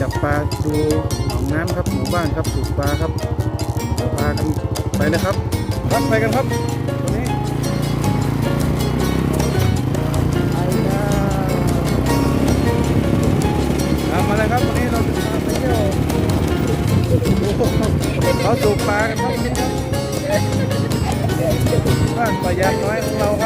จับปลาดูหนองน้ำครับหมู่บ้านครับสูบปลาครับเราพากันไปเลยครับครับไปกันครับนี้ไปแล้วตามาเลยครับวันนี้เราจะพาไปเที่ยวโอ้โหเขาสูบปลากันครับบ้านปลายางน้อยของเราครับ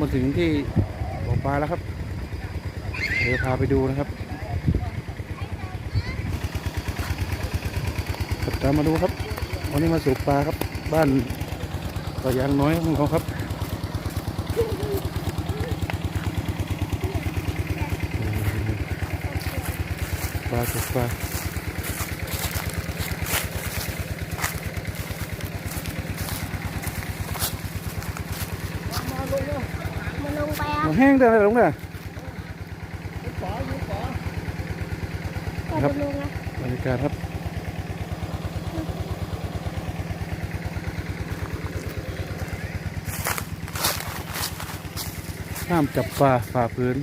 มาถึงที่บ่อปลาแล้วครับเดี๋ยวพาไปดูนะครับครับตามมาดูครับวันนี้มาสูบปลาครับ บ้านปลายางน้อยของเขาครับปลาสูบปลาลงไปอะ มัน แห้งเด้อลงเด้อก็ลงนะบรรยากาศครับห้ามจับปลาฝ่าพื้น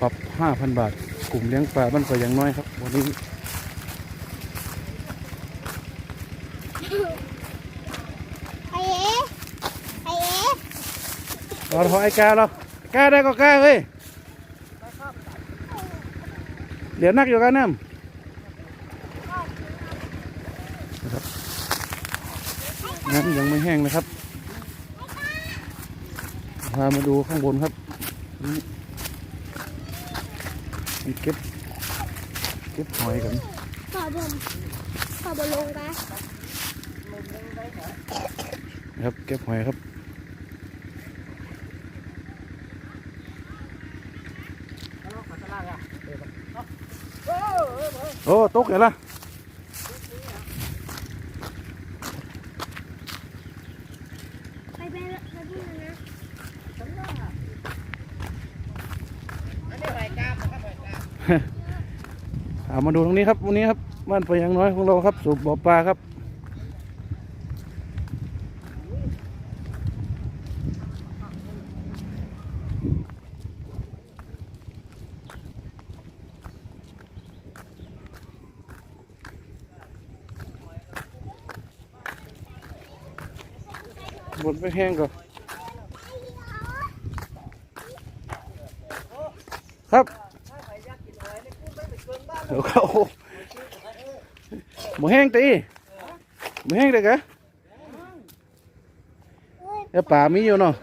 ปรับ 5,000 บาท กลุ่มเลี้ยงปลาบ้านปลาอย่างน้อยครับ วันนี้ไอเอ๋ไอเอ๋เราขอไอ้กาเรา กาได้ก็กาเฮ้ยเดี๋ยวนักอยู่กันน้ำนะครับน้ำยังไม่แห้งนะครับพามาดูข้างบนครับนี่มันเก็บเก็บหอยกันขอบนขอบนลงไปนะครับเก็บหอยครับ โอ้ตกเหรอล่ะไปไปไปพูดนะเอามาดูตรงนี้ครับวันนี้ครับบ้านปลายังน้อยของเราครับสูบบ่อปลาครับ แห้งก่อนครับเดี๋ยวเขาหมูแห้งตีหมูแห้งเด็กอะแล้วป่ามีอยู่เนาะ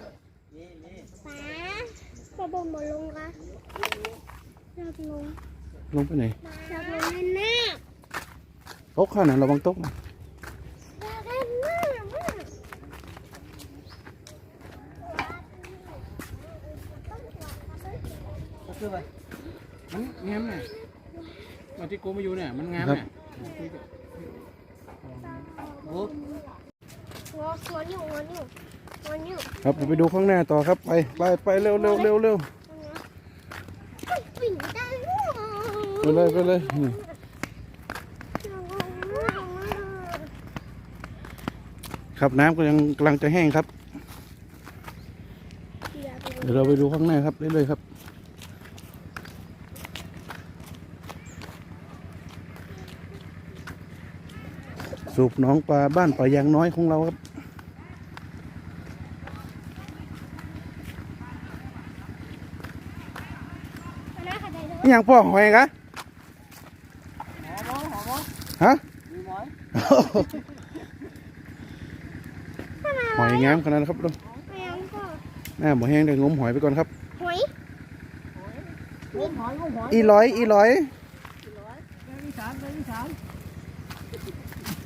ป๋าขอบนมาลงกันอยากลงลงไปไหนอยากลงแน่ตกข้างหนังระวังตกนะ ๆอยากเล่นมากมาก คือไปมันงามเนี่ยตอนที่กูมาอยู่เนี่ย มันงามครับเนี่ยโอ้งอสวนอยู่งอนอยู่งอนอยู่ครับเดี๋ยวไปดูข้างหน้าต่อครับ ไป ไป ไปเร็วเร็วเร็วเร็วปิ่นได้ไปเลยไปเลยนี่ครับน้ำก็ยังกำลังจะแห้งครับ เดี๋ยวเราไปดูข้างหน้าครับเรื่อยๆครับ สูบหนองปลาบ้านปลายางน้อยของเราครับอหย่างพ่อหอยกะฮะมีหมอยหอยงามขนาดนั้นครับดูไม่เอาก็หน้าหมูแห้งเดี๋ยวงมหอยไปก่อนครับ หอยงมหอยงมหอย อีร้อยอีร้อยแกงอีสานแกงอีสานพ่อไปบอกเองฮะไปบอกเอง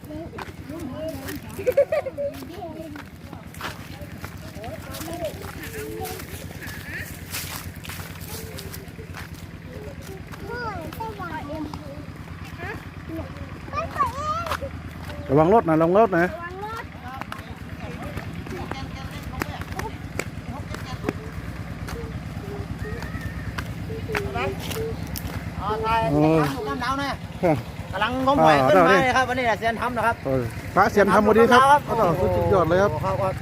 ระวังรถนะระวังรถนะระวังรถอ๋อไทยเออถูกน้ำหนาวนะค่ะ กำลังงมหอยอ่าขึ้นมาได้เลยครับวันนี้แหละเซียนทำนะครับเออพระเสียนทำพอดีครับโอ้โหสุดยอดเลยครับโครับครับ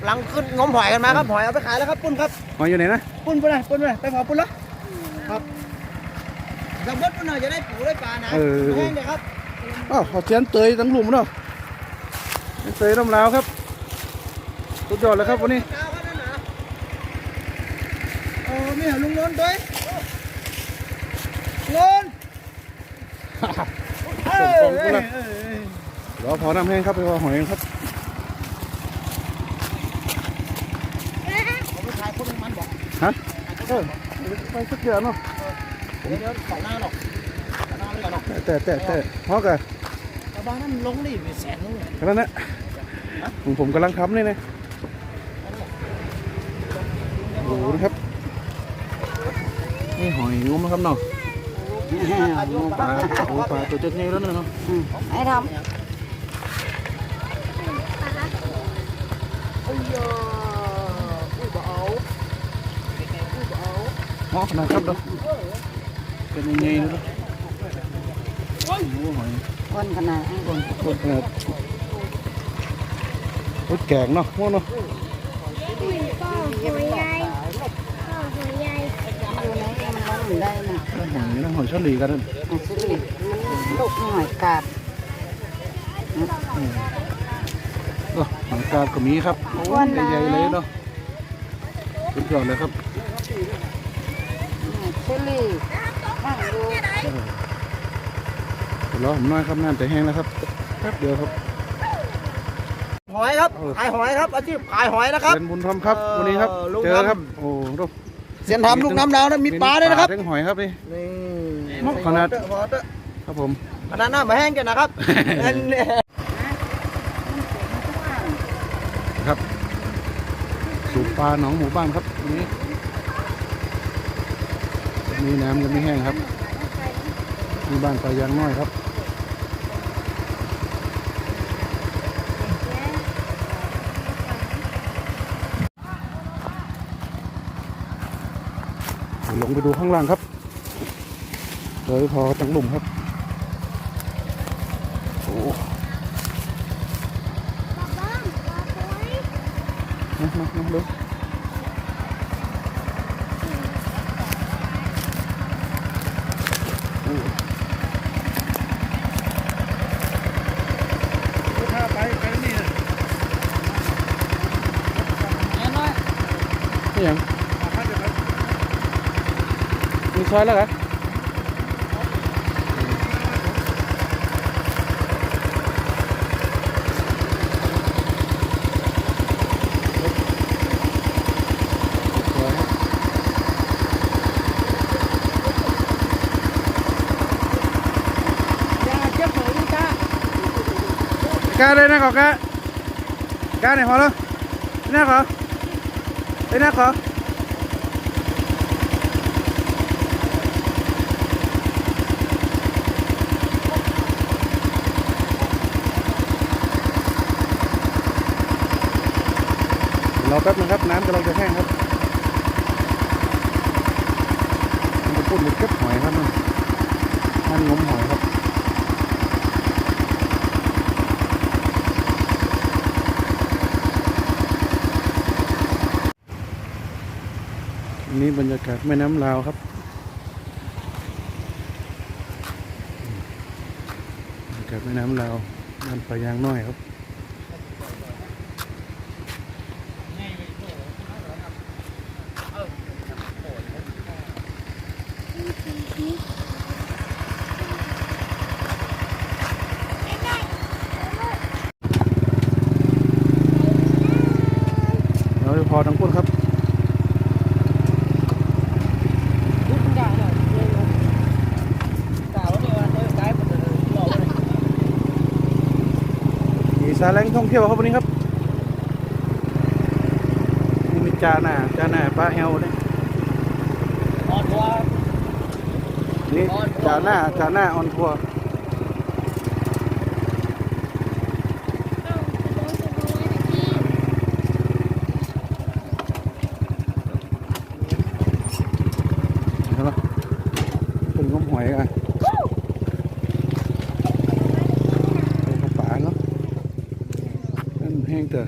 กำลังขึ้นงมหอยกันมาครับหอยเอาไปขายแล้วครับปุ้นครับหอยอยู่ไหนนะปุ้นปุ้นเลยปุ้นเลยไปขอปุ้นแล้วครับจับบดปุ้นหน่อยจะได้ปูได้ปลานะเออแห้งเลยครับอ้าวเขาเสียนเตยทั้งหลุมเนาะเตยน้ำลาวครับสุดยอดเลยครับวันนี้เช้าครับนั่นนะโอ้ไม่เห็นลุงโนนด้วยโนนเอ้ยส่งๆกูละเอ้ยเอ้ยรอพอน้ำแห้งครับไปว่าหอยครับฮะเออไปสักเดือนเนาะเดี๋ยวเดี๋ยวสองหน้าหรอกสอหน้าไม่ก่อนหรอกแต่แต่แต่พอกันแต่บ้านนั้นลงนี่เป็นแสนนึงเลยแค่นั้นนะผมผมกำลังทำนี่นะโอ้โหครับนี่หอยงมนะครับเนาะ ปลาโอ้ปลาตัวเจ็ดนี่แล้วเนาะไอ้ทโอ้ยผู้บ่เอาผู้บ่เอาเหมาะขนาดครับเนาะเป็นยังไงนะโอ้โหหอยำคนขนาดนั้นต้นต้นขนาดรถแกงเนาะม่วงเนาะ พ่อหัวใหญ่พ่อหัวใหญ่ อยู่ไหน มันลงอยู่ได้น่ะหอยนะหอยเฉลี่กันนั่นอะสิริมันลูกหน่อยกาบเออหอยกาบก็มีครับโอ้ยใหญ่ๆเลยเนาะสุดยอดเลยครับสิรินั่งดูเดี๋ยวรอผมหน้อยครับน้ำจะแห้งแล้วครับแป๊บเดียวครับหอยครับขายหอยครับอาชีพขายหอยนะครับเป็นบุญธรรมครับเออวันนี้ครับลุงเจอครับทำโอ้ดู เสียนทำลูกน้ำดาวนะมีปลาด้วยนะครับเรื่องหอยครับนี่นี่มกขนาดพอเถอะครับผมขนาดหน้ามาแห้งกันนะครับนั่นเนี่ยครับสูบปลาหนองหมู่บ้านครับวันนี้มีน้ำยังไม่แห้งครับมีบ้านปลายางน้อยครับ งไปดูข้างล่างครับเลยพอจังหลุมครับโอ้บ้านปลาตัวนี้มามามาเร็วถ้าไปไปนี่นะ แน่นอน นี่ยัง มีซอยแล้วเหรอซอยครับ อย่าเจ็บหัวอีกจ้าก ล้าเลยนะขอกล้า กล้าไหนพอแล้วนี่นะขอไอ้ยนะขอ รอแป๊บนึงครับน้ำกำลังจะแห้งครับมันจะพูดหรือเก็บหอยครับมันมันงมหอยครับนนี้บรรยากาศแม่น้ำลาวครับบรรยากาศแม่น้ำลาวบ้านปลายางน้อยครับ ซาแรงท่องเที่ยวครับวันนี้ครับนี่มีจาหน้าจาหน้าปลาแอลเนี่ยออนทัวร์นี่จาหน้าจาหน้าออนทัวร์ เห็นไหมเป็นก้มหอยกันเป็นกระป๋าเนาะนั่นแห้งเตอ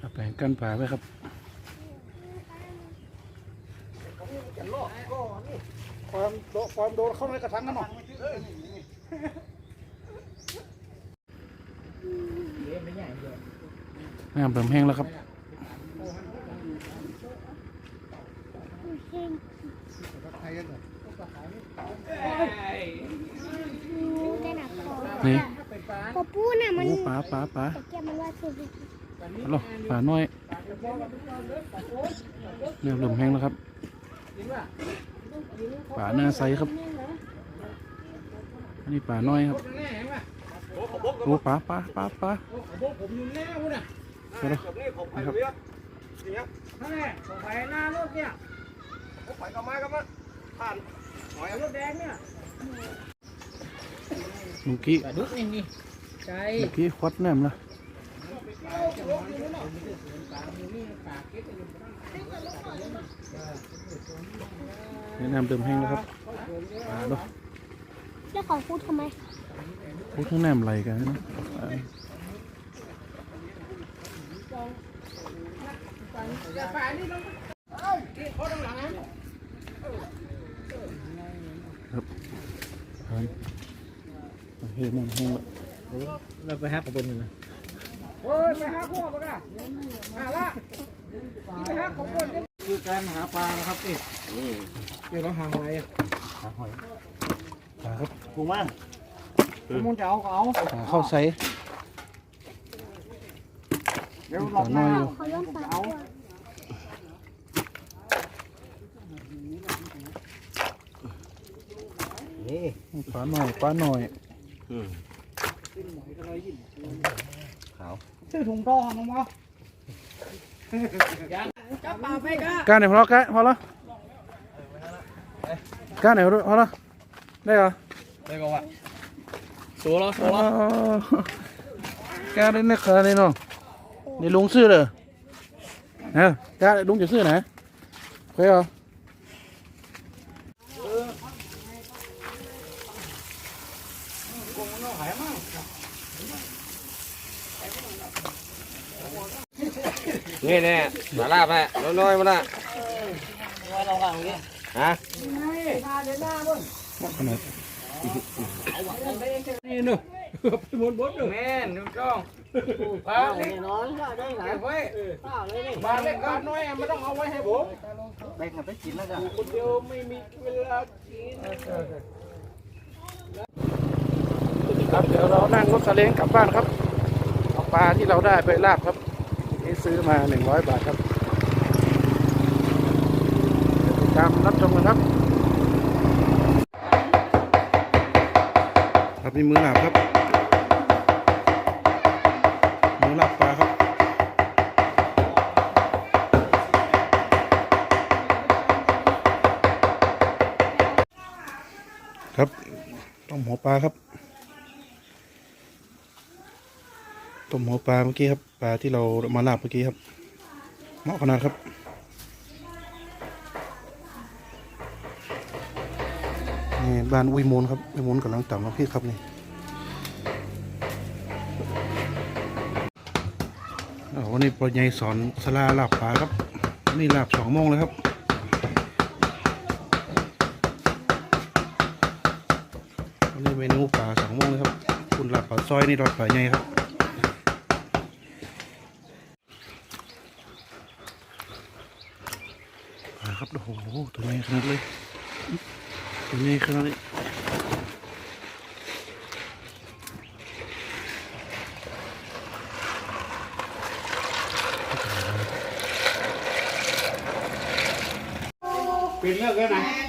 เอา แปลงกันป่าไว้ครับความโดความโดนเข้าในกระถางกันหน่อยน้ำเริ่มแห้งแล้วครับนี่ปอปูน่ะมันโอ้ปลาปลาปลา ตะเกียบมันว่าคือฮัลโหลปลาน้อยเนี่ยเริ่มแห้งแล้วครับปลาหน้าใสครับอันนี้ปลาน้อยครับโอ้ปลาปลาปลาปลาผมอยู่แน่คุณน่ะเดี๋ยวนะครับไปหน้ารถเนี่ยไปกับไม้กับมันผ่านหอยรถแดงเนี่ยเมื่อกี้ดุกนี่นี่ใจเมื่อกี้ควัดแนมละ นี่น้ำเริ่มแห้งแล้วครับปลาเนาะแล้วของพูดทำไมพูดทั้งน้ำไหลกันนะปลาปลานี่ต้องเอ้ยนี่เขาต้องหลังนะปลาโอเคน้ำแห้งแล้วเราไปหากระปุกนะ โอ้ยไปหาพวกปะกะหาละไปหากระปุกคือการหาปลานะครับนี่เดี๋ยวเราหาหอยปลาหอยปลาครับกูมามึงจะเอาก็เอาปลาเข้าใส่เดี๋ยวปลอลางน้อยอยู่เขาย้อนฝาตัวปลาหน่อยปลาหน่อย ซื้อถุงทองน้องวะจับปลาไปกะก้านไหนพอแล้วก้านพอแล้วก้านไหนพอแล้วได้เหรอได้ก็ว่าตัวละอ๋อก้านได้นักขนาดนี้เนาะนี่ลุงซื้อเลยฮะก้านลุงจะซื้อไหนเคยเหรอ นี่แน่สาลาบแม่น้อยๆมาละฮะนาดนี่นูไปบนบนหนูแม่หนูจ้องปลาเล็กน้อยได้ไหนไว้ปลาเล็กปลาน้อยไม่ต้องเอาไว้ให้ผมแบ่งกันไปกินแล้วกันคนเดียวไม่มีเวลากินครับเดี๋ยวเรานั่งรถซาเล้งกลับบ้านครับเอาปลาที่เราได้ไปลาบครับ นี่ซื้อมาหนึ่งร้อยบาทครับติดตามรับชมกันครับ ครับนี่มือหลับครับ มือหลับปลาครับครับต้มหัวปลาครับต้มหัวปลาเมื่อกี้ครับ ปลาที่เรามาลาบเมื่อกี้ครับ เหมาะขนาดครับ นี่บ้านอุ้ยมูลครับอุ้ยมูลกำลังต่ำมาพี่ครับนี่วันนี้ปรใหญ่สอนสลาลาบปลาครับนี่ลาบสองโมงเลยครับวันนี้เมนูปลาสองโมงเลยครับ คุณลับปลาซอยนี่รอดปลาใหญ่ครับ ปลาครับโอ้โหตัวใหญ่ขนาดเลยตัวใหญ่ขนาดนี้ปิดเลิกแล้วนะ